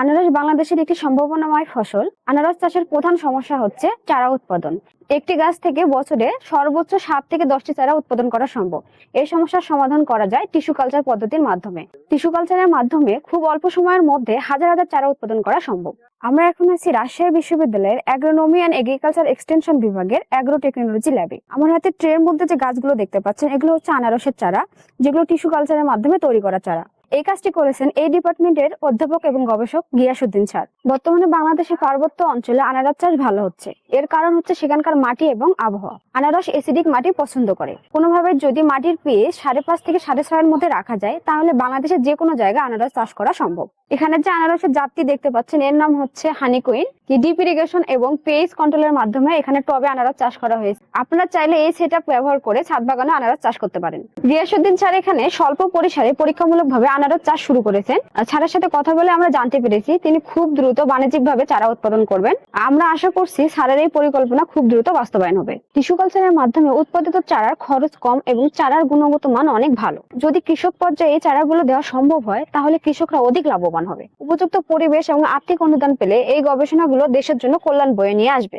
আনারস বাংলাদেশের একটি সম্ভাবনাময় ফসল। আনারস চাষের প্রধান সমস্যা হচ্ছে চারা উৎপাদন। একটি গাছ থেকে বছরে সর্বোচ্চ সাত থেকে দশটি চারা উৎপাদন করা সম্ভব। এই সমস্যার সমাধান করা যায় টিস্যু কালচার পদ্ধতির মাধ্যমে। টিস্যু কালচারের মাধ্যমে খুব অল্প সময়ের মধ্যে হাজার হাজার চারা উৎপাদন করা সম্ভব। আমরা এখন আছি রাজশাহী বিশ্ববিদ্যালয়ের অ্যাগ্রোনমি অ্যান্ড এগ্রিকালচার এক্সটেনশন বিভাগের অ্যাগ্রো টেকনোলজি ল্যাবে আমার হাতে ট্রের মধ্যে যে গাছগুলো দেখতে পাচ্ছেন, এগুলো হচ্ছে আনারসের চারা, যেগুলো টিস্যু কালচারের মাধ্যমে তৈরি করা চারা। এই কাজটি করেছেন এই ডিপার্টমেন্টের অধ্যাপক এবং গবেষক গিয়াসুদ্দিন স্যার। বর্তমানে বাংলাদেশের পার্বত্য অঞ্চলে আনারস চাষ ভালো হচ্ছে। এর কারণ হচ্ছে সেখানকার মাটি এবং আবহাওয়া। আনারস এসিডিক মাটি পছন্দ করে। কোনোভাবে যদি মাটির পিএইচ সাড়ে পাঁচ থেকে সাড়ে ছয়ের মধ্যে রাখা যায়, তাহলে বাংলাদেশের যে কোনো জায়গায় আনারস চাষ করা সম্ভব। এখানে যে আনারসের জাতটি দেখতে পাচ্ছেন, এর নাম হচ্ছে হানি কুইন ডিপ ইরিগেশন এবং পেজ কন্ট্রোলের মাধ্যমে এখানে টবে আনারস চাষ করা হয়েছে। আপনারা চাইলে এই সেটআপ ব্যবহার করে ছাদ বাগানে আনারস চাষ করতে পারেন। রিয়াসুদ্দিন স্যার এখানে স্বল্প পরিসরে পরীক্ষামূলক ভাবে আনারস চাষ শুরু করেছেন। স্যারের সাথে কথা বলে আমরা জানতে পেরেছি, তিনি খুব দ্রুত বাণিজ্যিক ভাবে চারা উৎপাদন করবেন। আমরা আশা করছি সারের এই পরিকল্পনা খুব দ্রুত বাস্তবায়ন হবে। টিস্যু কালচারের মাধ্যমে উৎপাদিত চারার খরচ কম এবং চারার গুণগত মান অনেক ভালো। যদি কৃষক পর্যায়ে এই চারাগুলো দেওয়া সম্ভব হয়, তাহলে কৃষকরা অধিক লাভবান হবে। উপযুক্ত পরিবেশ এবং আর্থিক অনুদান পেলে এই গবেষণাগুলো দেশের জন্য কল্যাণ বয়ে নিয়ে আসবে।